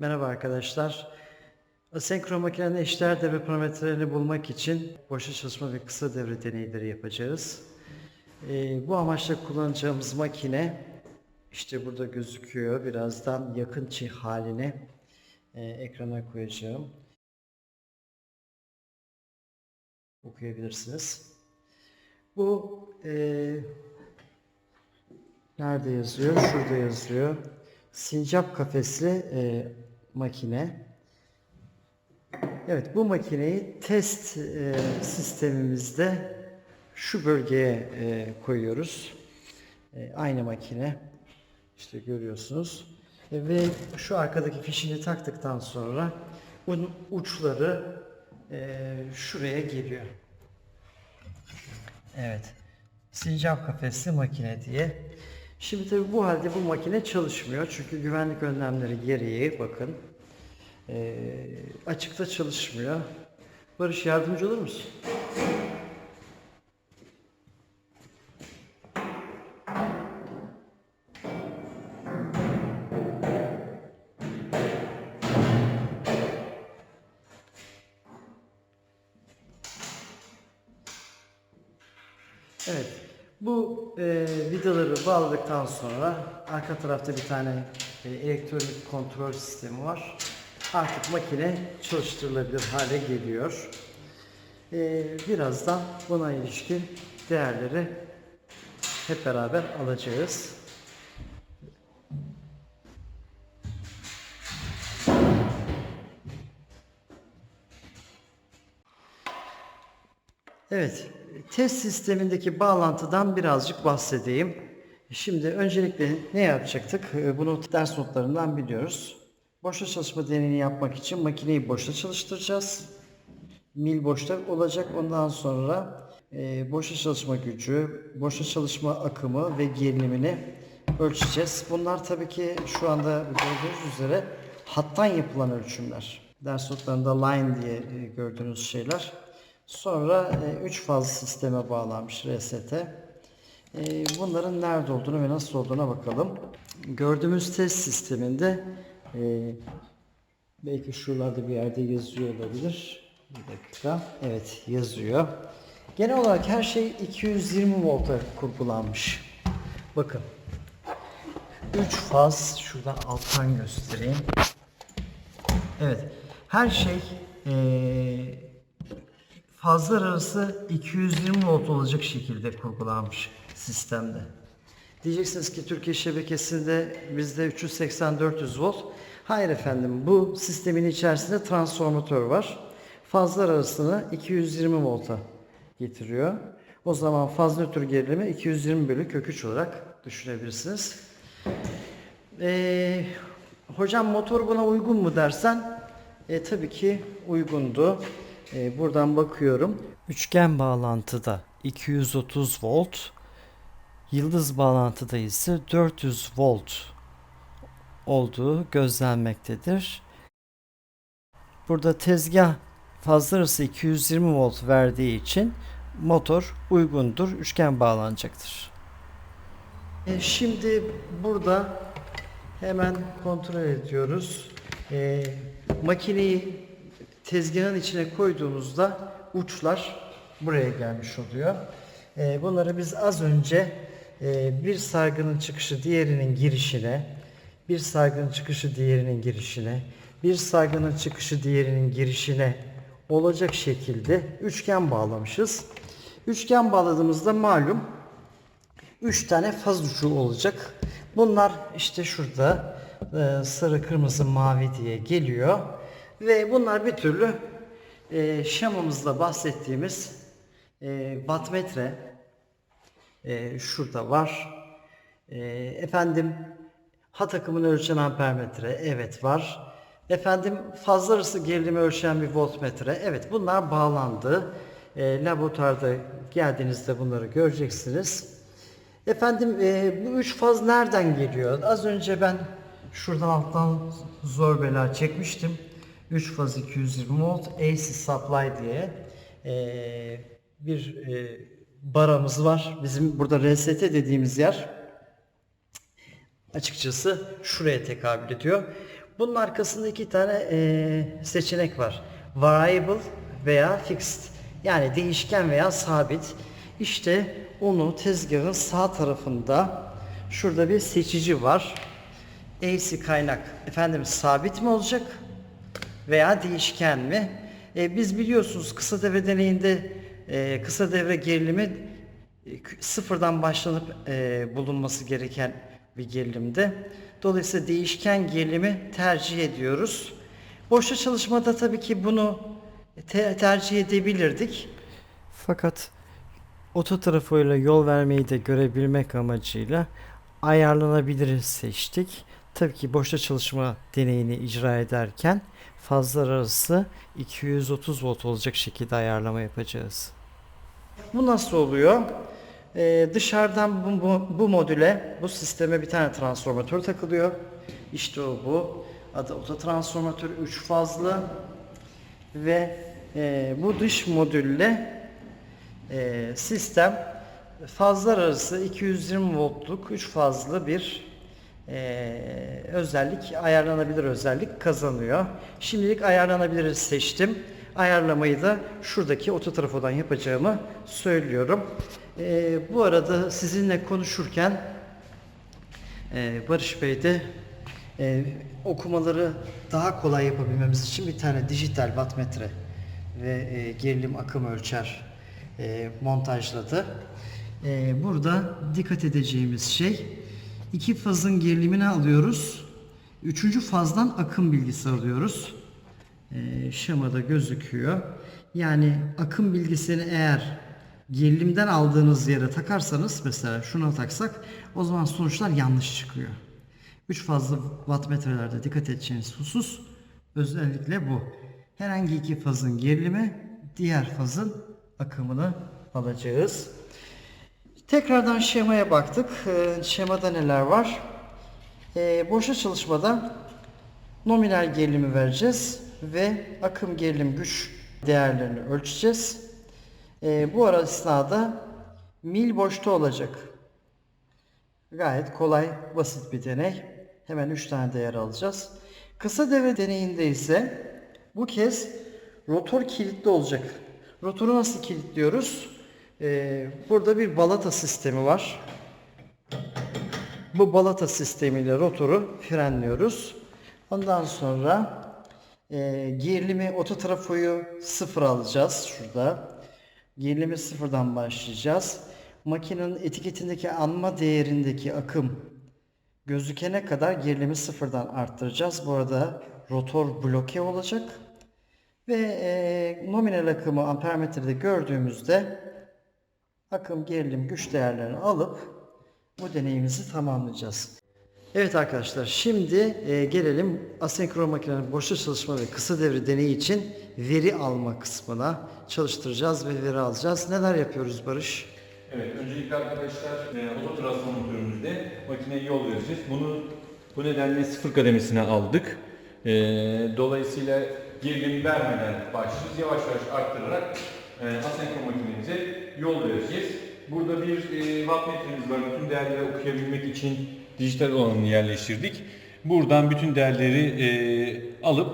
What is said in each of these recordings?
Merhaba arkadaşlar. Asenkron makinenin eşdeğer devre parametrelerini bulmak için boşa çalışma ve kısa devre deneyleri yapacağız. Ee, bu amaçla kullanacağımız makine işte burada gözüküyor. Birazdan yakın çi haline e, ekrana koyacağım. Okuyabilirsiniz. Bu e, nerede yazıyor? Şurada yazıyor. Sincap kafesli e, makine. Evet bu makineyi test e, sistemimizde şu bölgeye e, koyuyoruz. E, aynı makine. İşte görüyorsunuz. E, ve şu arkadaki fişini taktıktan sonra bunun uçları e, şuraya geliyor. Evet. Sincap kafesli makine diye. Şimdi tabi bu halde bu makine çalışmıyor. Çünkü güvenlik önlemleri gereği bakın eee, açıkta çalışmıyor. Barış yardımcı olur musun? Evet. Bu e, vidaları bağladıktan sonra arka tarafta bir tane e, elektronik kontrol sistemi var. Artık makine çalıştırılabilir hale geliyor. E, birazdan buna ilişkin değerleri hep beraber alacağız. Evet, test sistemindeki bağlantıdan birazcık bahsedeyim. Şimdi öncelikle ne yapacaktık? Ee, Bunu ders notlarından biliyoruz. Boşta çalışma deneyini yapmak için makineyi boşta çalıştıracağız. Mil boşta olacak. Ondan sonra e, boşta çalışma gücü, boşta çalışma akımı ve gerilimini ölçeceğiz. Bunlar tabii ki şu anda gördüğünüz üzere hattan yapılan ölçümler. Ders notlarında line diye e, gördüğünüz şeyler. Sonra 3 faz sisteme bağlanmış RST. E, Bunların nerede olduğunu ve nasıl olduğuna bakalım. Gördüğümüz test sisteminde e, belki şuralarda bir yerde yazıyor olabilir. Bir dakika. Evet yazıyor. Genel olarak her şey 220 volta kurgulanmış. Bakın. 3 faz şuradan alttan göstereyim. Evet. Her şey eee fazlar arası 220 volt olacak şekilde kurgulanmış sistemde. Diyeceksiniz ki Türkiye şebekesinde bizde 380-400 volt. Hayır efendim bu sistemin içerisinde transformatör var. Fazlar arasını 220 volta getiriyor. O zaman faz nötr gerilimi 220 bölü kök 3 olarak düşünebilirsiniz. Ee, hocam motor buna uygun mu dersen e, tabii ki uygundu. E, buradan bakıyorum. Üçgen bağlantıda 230 volt, yıldız bağlantıda ise 400 volt olduğu gözlenmektedir. Burada tezgah fazla arası 220 volt verdiği için motor uygundur, üçgen bağlanacaktır. E, şimdi burada hemen kontrol ediyoruz. E, makineyi tezgahın içine koyduğumuzda uçlar buraya gelmiş oluyor. E, bunları biz az önce e, bir sargının çıkışı diğerinin girişine, bir sargının çıkışı diğerinin girişine, bir sargının çıkışı diğerinin girişine olacak şekilde üçgen bağlamışız. Üçgen bağladığımızda malum 3 tane faz ucu olacak. Bunlar işte şurada e, sarı, kırmızı, mavi diye geliyor. Ve bunlar bir türlü e, şemamızda bahsettiğimiz e, wattmetre e, şurada var. Efendim hat akımını ölçen ampermetre evet var. Efendim fazla arası gerilimi ölçen bir voltmetre evet bunlar bağlandı. E, laboratuvarda geldiğinizde bunları göreceksiniz. Efendim e, bu üç faz nereden geliyor? Az önce ben şuradan alttan zor bela çekmiştim. 3 faz 220 volt AC supply diye e, bir e, baramız var. Bizim burada RST dediğimiz yer açıkçası şuraya tekabül ediyor. Bunun arkasında iki tane eee, seçenek var. Variable veya fixed. Yani değişken veya sabit. İşte onu tezgahın sağ tarafında şurada bir seçici var. AC kaynak efendim sabit mi olacak veya değişken mi? E, biz biliyorsunuz kısa devre deneyinde e, kısa devre gerilimi e, sıfırdan başlanıp e, bulunması gereken bir gerilimde. Dolayısıyla değişken gerilimi tercih ediyoruz. Boşta çalışmada tabii ki bunu te- tercih edebilirdik. Fakat ototrafoyla yol vermeyi de görebilmek amacıyla ayarlanabilir seçtik. Tabii ki boşta çalışma deneyini icra ederken fazlar arası 230 volt olacak şekilde ayarlama yapacağız. Bu nasıl oluyor? Ee, dışarıdan bu, bu, bu modüle, bu sisteme bir tane transformatör takılıyor. İşte o bu. Adı ototransformatör 3 fazlı. Ve e, bu dış modülle e, sistem fazlar arası 220 voltluk 3 fazlı bir e, özellik, ayarlanabilir özellik kazanıyor. Şimdilik ayarlanabilir seçtim. Ayarlamayı da şuradaki ototrafodan yapacağımı söylüyorum. E, bu arada sizinle konuşurken e, Barış Bey de e, okumaları daha kolay yapabilmemiz için bir tane dijital wattmetre ve e, gerilim akım ölçer e, montajladı. E, burada dikkat edeceğimiz şey iki fazın gerilimini alıyoruz. Üçüncü fazdan akım bilgisi alıyoruz. E, şemada gözüküyor. Yani akım bilgisini eğer gerilimden aldığınız yere takarsanız mesela şuna taksak o zaman sonuçlar yanlış çıkıyor. Üç fazlı wattmetrelerde dikkat edeceğiniz husus özellikle bu. Herhangi iki fazın gerilimi diğer fazın akımını alacağız. Tekrardan şemaya baktık. Ee, şemada neler var? Ee, boşa çalışmada nominal gerilimi vereceğiz ve akım gerilim güç değerlerini ölçeceğiz. Ee, bu ara esnada mil boşta olacak. Gayet kolay, basit bir deney. Hemen 3 tane değer alacağız. Kısa devre deneyinde ise bu kez rotor kilitli olacak. Rotoru nasıl kilitliyoruz? Ee, burada bir balata sistemi var. Bu balata sistemiyle rotoru frenliyoruz. Ondan sonra e, gerilimi ototrafoyu sıfır alacağız şurada. Gerilimi sıfırdan başlayacağız. Makinenin etiketindeki anma değerindeki akım gözükene kadar gerilimi sıfırdan arttıracağız. Bu arada rotor bloke olacak. Ve e, nominal akımı ampermetrede gördüğümüzde akım gerilim güç değerlerini alıp bu deneyimizi tamamlayacağız. Evet arkadaşlar şimdi e, gelelim asenkron makinenin boşta çalışma ve kısa devre deneyi için veri alma kısmına çalıştıracağız ve veri alacağız. Neler yapıyoruz Barış? Evet, öncelikle arkadaşlar e, oto transformatörümüzde makineye yol vereceğiz. Bunu bu nedenle sıfır kademesine aldık. E, dolayısıyla gerilim vermeden başlıyoruz. Yavaş yavaş arttırarak e, asenkron makinemize yol vereceğiz. Burada bir e, wattmetremiz var. Bütün değerleri okuyabilmek için dijital olanını yerleştirdik. Buradan bütün değerleri e, alıp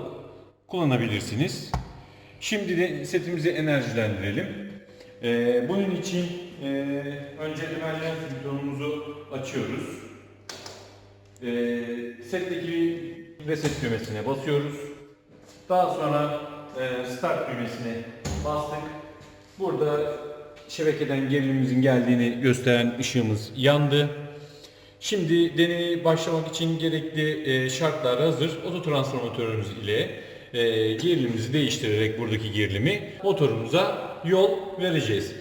kullanabilirsiniz. Şimdi de setimizi enerjilendirelim. Ee, bunun için e, önce emerjans butonumuzu açıyoruz. Ee, setteki reset düğmesine basıyoruz. Daha sonra e, start düğmesine bastık. Burada şebekeden gerilimimizin geldiğini gösteren ışığımız yandı. Şimdi deneyi başlamak için gerekli e, şartlar hazır. Ototransformatörümüz ile e, gerilimimizi değiştirerek buradaki gerilimi motorumuza yol vereceğiz.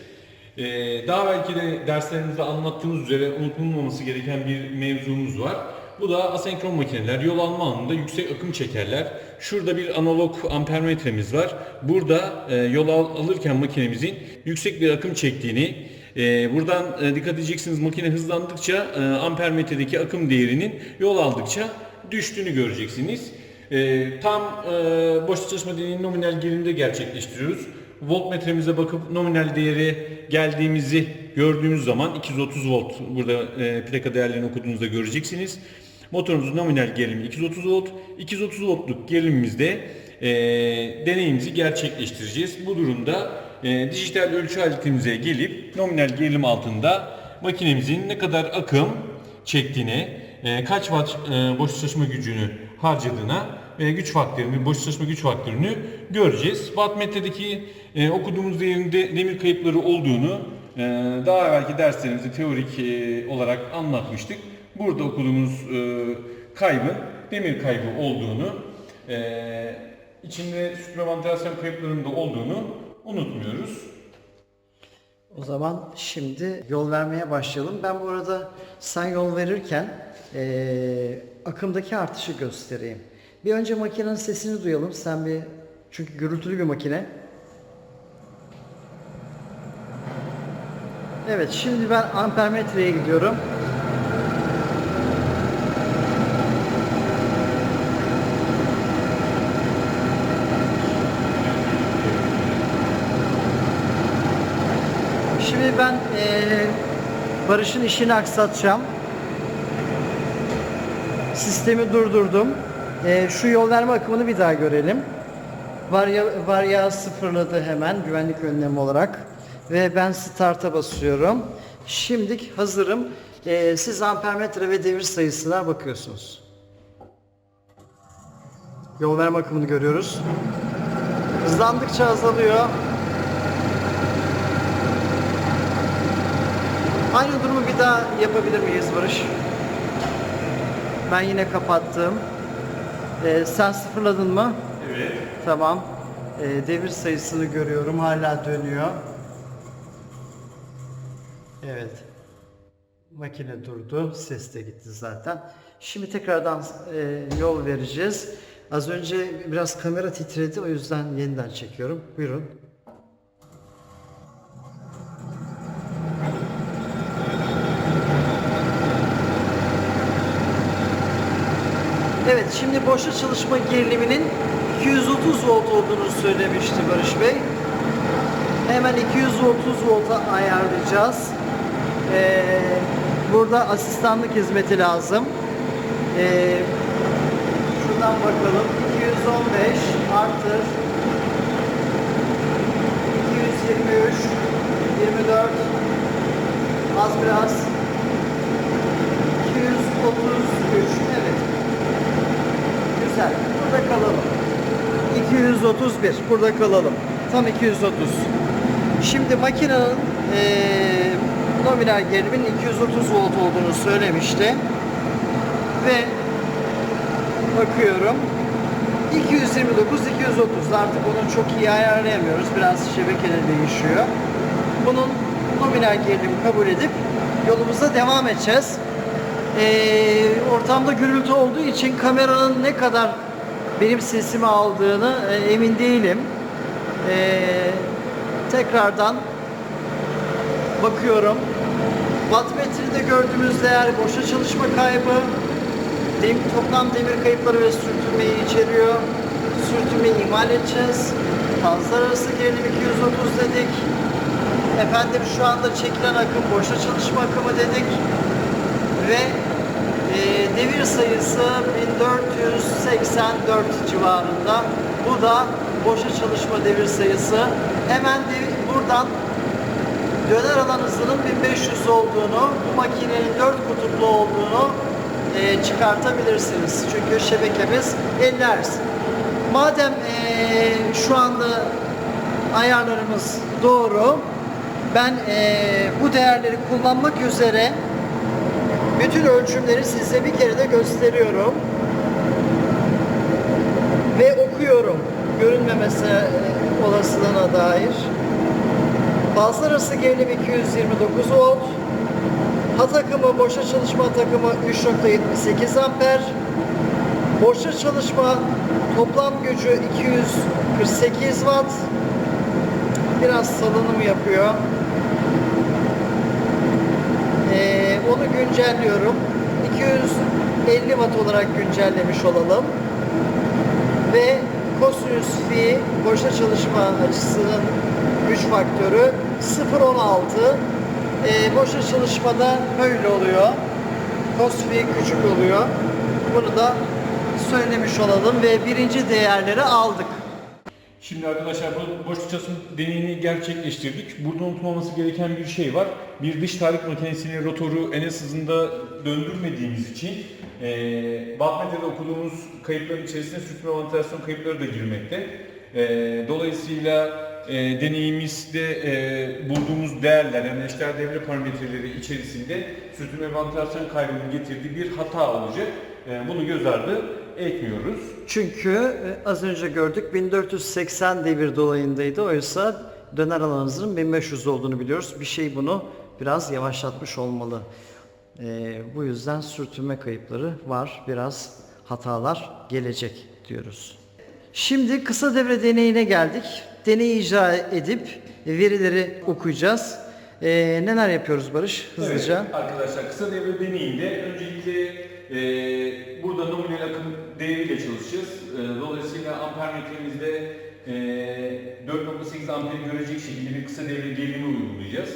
E, daha belki de derslerimizde anlattığımız üzere unutulmaması gereken bir mevzumuz var. Bu da asenkron makineler yol alma anında yüksek akım çekerler. Şurada bir analog ampermetremiz var. Burada yol al- alırken makinemizin yüksek bir akım çektiğini, e, buradan e, dikkat edeceksiniz makine hızlandıkça e, ampermetredeki akım değerinin yol aldıkça düştüğünü göreceksiniz. E, tam e, boş çalışma deneyini nominal gerilimde gerçekleştiriyoruz. Voltmetremize bakıp nominal değeri geldiğimizi gördüğümüz zaman 230 volt burada e, plaka değerlerini okuduğunuzda göreceksiniz. Motorumuzun nominal gerilimi 230 volt. 230 voltluk gerilimimizde e, deneyimizi gerçekleştireceğiz. Bu durumda e, dijital ölçü aletimize gelip nominal gerilim altında makinemizin ne kadar akım çektiğini, e, kaç watt e, boş çalışma gücünü harcadığına ve güç faktörünü, boş çalışma güç faktörünü göreceğiz. Wattmetre'deki e, okuduğumuz değerinde demir kayıpları olduğunu e, daha evvelki derslerimizde teorik e, olarak anlatmıştık. Burada okuduğumuz e, kaybın demir kaybı olduğunu, içinde süpraventilasyon kayıplarının da olduğunu unutmuyoruz. O zaman şimdi yol vermeye başlayalım. Ben bu arada sen yol verirken eee, akımdaki artışı göstereyim. Bir önce makinenin sesini duyalım. Sen bir çünkü gürültülü bir makine. Evet şimdi ben ampermetreye gidiyorum. Şimdi ben eee, Barış'ın işini aksatacağım. Sistemi durdurdum. Eee, şu yol verme akımını bir daha görelim. Varya, varya sıfırladı hemen güvenlik önlemi olarak. Ve ben start'a basıyorum. Şimdi hazırım. Eee, siz ampermetre ve devir sayısına bakıyorsunuz. Yol verme akımını görüyoruz. Hızlandıkça azalıyor. Aynı durumu bir daha yapabilir miyiz Barış? Ben yine kapattım. Ee, sen sıfırladın mı? Evet. Tamam. Ee, devir sayısını görüyorum. Hala dönüyor. Evet. Makine durdu. Ses de gitti zaten. Şimdi tekrardan e, yol vereceğiz. Az önce biraz kamera titredi. O yüzden yeniden çekiyorum. Buyurun. Evet, şimdi boşa çalışma geriliminin 230 volt olduğunu söylemişti Barış Bey. Hemen 230 volta ayarlayacağız. Ee, burada asistanlık hizmeti lazım. Ee, şuradan bakalım. 215 artır 223 24 az biraz 233 evet Güzel. Burada kalalım. 231. Burada kalalım. Tam 230. Şimdi makinenin eee nominal gerilimin 230 volt olduğunu söylemişti. Ve bakıyorum 229 230 artık onu çok iyi ayarlayamıyoruz. Biraz şebekede değişiyor. Bunun nominal gerilimi kabul edip yolumuza devam edeceğiz. Ee, ortamda gürültü olduğu için kameranın ne kadar benim sesimi aldığını e, emin değilim. Ee, tekrardan bakıyorum. Wattmetre'de gördüğümüz değer boşa çalışma kaybı, dem, toplam demir kayıpları ve sürtünmeyi içeriyor. Sürtünmeyi ihmal edeceğiz. Fazla arası gerilim 230 dedik. Efendim şu anda çekilen akım boşa çalışma akımı dedik ve e, devir sayısı 1484 civarında. Bu da boşa çalışma devir sayısı. Hemen devir, buradan döner alan hızının 1500 olduğunu, bu makinenin 4 kutuplu olduğunu e, çıkartabilirsiniz. Çünkü şebekemiz 50 Hz. Madem e, şu anda ayarlarımız doğru, ben e, bu değerleri kullanmak üzere bütün ölçümleri size bir kere de gösteriyorum. Ve okuyorum. Görünmemesi e, olasılığına dair. Fazla arası gerilim 229 volt. Hat akımı, boşa çalışma hat akımı 3.78 amper. Boşa çalışma toplam gücü 248 watt. Biraz salınım yapıyor. Ee, onu güncelliyorum. 250 watt olarak güncellemiş olalım. Ve kosinüs fi boşa çalışma açısının güç faktörü 0.16. Ee, boşa çalışmada böyle oluyor. Kosfi küçük oluyor. Bunu da söylemiş olalım ve birinci değerleri aldık. Şimdi arkadaşlar boşluk çalışma deneyini gerçekleştirdik. Burada unutulmaması gereken bir şey var. Bir dış tahrik makinesinin rotoru en hızında döndürmediğimiz için e, Wattmeter'de okuduğumuz kayıtların içerisine sürtünme vantilasyon kayıpları da girmekte. E, dolayısıyla e, deneyimizde e, bulduğumuz değerler yani eşdeğer devre parametreleri içerisinde sürtünme vantilasyon kaybının getirdiği bir hata olacak. E, bunu göz ardı etmiyoruz. Çünkü e, az önce gördük 1480 devir dolayındaydı. Oysa döner alanınızın 1500 olduğunu biliyoruz. Bir şey bunu biraz yavaşlatmış olmalı. E, bu yüzden sürtünme kayıpları var. Biraz hatalar gelecek diyoruz. Şimdi kısa devre deneyine geldik. Deneyi icra edip verileri okuyacağız. E, neler yapıyoruz Barış hızlıca? Evet, arkadaşlar kısa devre deneyinde öncelikle e, burada nominal akım değeriyle çalışacağız. E, dolayısıyla ampermetremizde e, 4.8 amperi görecek şekilde bir kısa devre gerilimi uygulayacağız.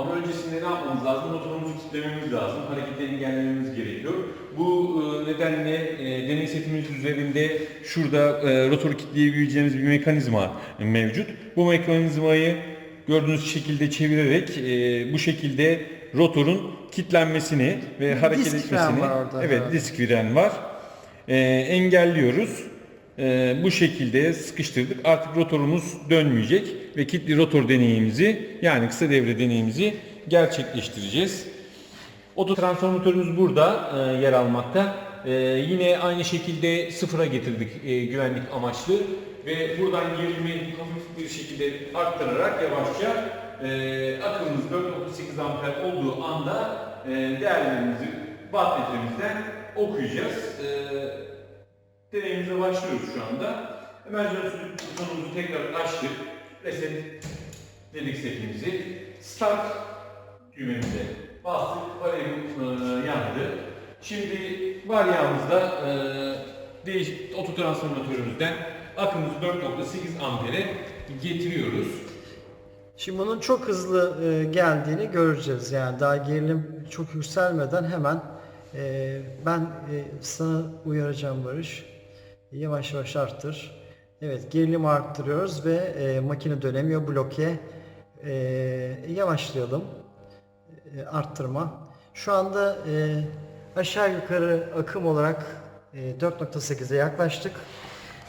Ama öncesinde ne yapmamız lazım? Motorumuzu kilitlememiz lazım. Hareketi engellememiz gerekiyor. Bu e, nedenle e, deney setimiz üzerinde şurada e, rotoru kilitleyebileceğimiz bir mekanizma mevcut. Bu mekanizmayı gördüğünüz şekilde çevirerek e, bu şekilde rotorun kilitlenmesini ve hareket disk etmesini evet evet. disk fren var. E, engelliyoruz. E, bu şekilde sıkıştırdık. Artık rotorumuz dönmeyecek ve kilitli rotor deneyimizi yani kısa devre deneyimizi gerçekleştireceğiz. Oto transformatörümüz burada e, yer almakta. E, yine aynı şekilde sıfıra getirdik e, güvenlik amaçlı ve buradan gerilimi hafif bir şekilde arttırarak yavaşça e, akımımız 4.8 amper olduğu anda e, değerlerimizi wattmetremizden okuyacağız. E, deneyimize başlıyoruz şu anda. Emergency butonumuzu tekrar açtık. Reset dedik setimizi. Start düğmemize bastık. Varyamız e, yandı. Şimdi varyamızda e, değişik ototransformatörümüzden akımızı 4.8 ampere getiriyoruz. Şimdi bunun çok hızlı e, geldiğini göreceğiz. Yani daha gerilim çok yükselmeden hemen e, ben e, sana uyaracağım Barış. Yavaş yavaş arttır. Evet gerilim arttırıyoruz ve e, makine dönemiyor bloke. E, yavaşlayalım. E, arttırma. Şu anda e, aşağı yukarı akım olarak e, 4.8'e yaklaştık.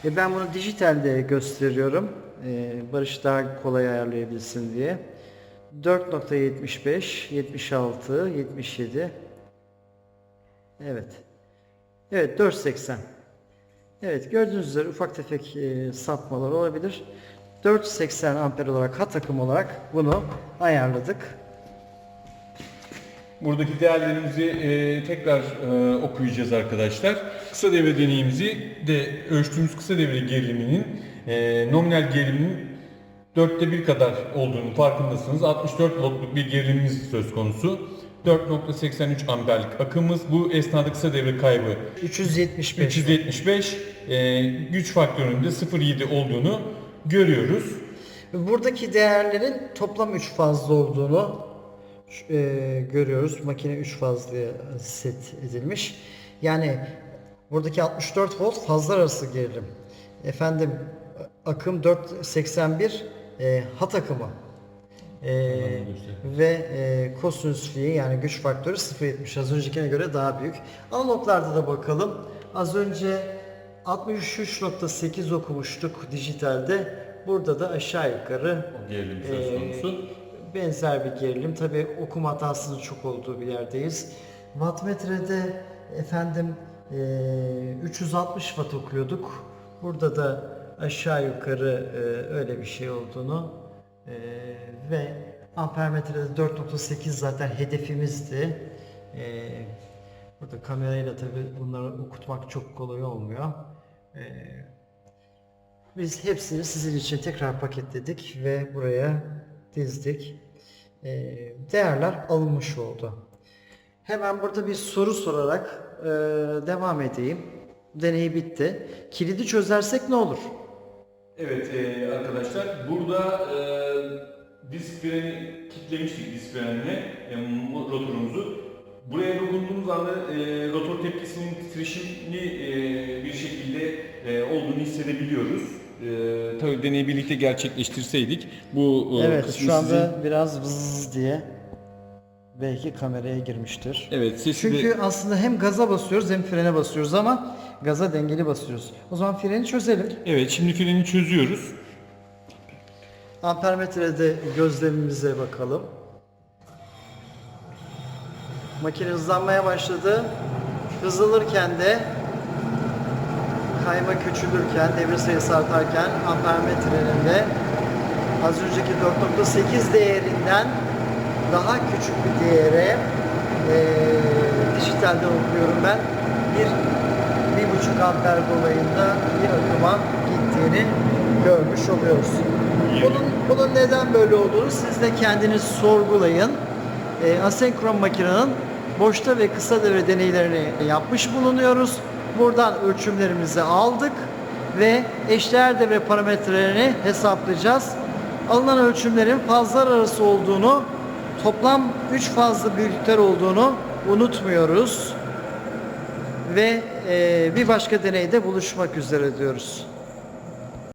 E, ben bunu dijitalde gösteriyorum. E, Barış daha kolay ayarlayabilsin diye. 4.75, 76, 77. Evet. Evet 4.80. Evet gördüğünüz üzere ufak tefek e, sapmalar olabilir. 4.80 amper olarak hat akım olarak bunu ayarladık. Buradaki değerlerimizi e, tekrar e, okuyacağız arkadaşlar. Kısa devre deneyimizi de ölçtüğümüz kısa devre geriliminin e, nominal geriminin dörtte bir kadar olduğunu farkındasınız. 64 voltluk bir gerilimimiz söz konusu. 4.83 amperlik akımımız. Bu esnada kısa devre kaybı 375. 375 e, güç faktöründe 0.7 olduğunu görüyoruz. Buradaki değerlerin toplam 3 fazla olduğunu e, görüyoruz. Makine 3 fazlaya set edilmiş. Yani buradaki 64 volt fazlar arası gerilim. Efendim akım 481 e, hat akımı. E, ve e, kosinüs fi'yi yani güç faktörü 0.70 az öncekine göre daha büyük. Analoglarda da bakalım. Az önce 63.8 okumuştuk dijitalde. Burada da aşağı yukarı Gerilim söz ee, konusu. benzer bir gerilim. Tabi okuma hatasının çok olduğu bir yerdeyiz. Wattmetre'de efendim eee, 360 watt okuyorduk. Burada da aşağı yukarı eee, öyle bir şey olduğunu eee, ve ampermetrede 4.8 zaten hedefimizdi. Eee, burada kamerayla tabi bunları okutmak çok kolay olmuyor. Eee biz hepsini sizin için tekrar paketledik ve buraya dizdik. Ee, değerler alınmış oldu. Hemen burada bir soru sorarak e, devam edeyim. Deney bitti. Kilidi çözersek ne olur? Evet e, arkadaşlar burada e, disk freni kitlemiştik disk frenine e, rotorumuzu. Buraya dokunduğumuz anda e, rotor tepkisinin titreşimli e, bir şekilde e, olduğunu hissedebiliyoruz. E, tabii deneyi birlikte gerçekleştirseydik bu e, Evet kısmı şu anda sizin- biraz vız diye belki kameraya girmiştir. evet sesi Çünkü de- aslında hem gaza basıyoruz hem frene basıyoruz ama gaza dengeli basıyoruz. O zaman freni çözelim. evet şimdi freni çözüyoruz. Ampermetrede gözlemimize bakalım. Makine hızlanmaya başladı. Hızlanırken de kayma küçülürken, devir sayısı artarken ampermetrenin de az önceki 4.8 değerinden daha küçük bir değere eee dijitalde okuyorum ben. Bir, bir buçuk amper dolayında bir akıma gittiğini görmüş oluyoruz. Bunun, bunun neden böyle olduğunu siz de kendiniz sorgulayın. E, asenkron makinenin boşta ve kısa devre deneylerini yapmış bulunuyoruz. Buradan ölçümlerimizi aldık ve eşdeğer devre parametrelerini hesaplayacağız. Alınan ölçümlerin fazlar arası olduğunu, toplam 3 fazlı büyüklükler olduğunu unutmuyoruz. Ve e, bir başka deneyde buluşmak üzere diyoruz.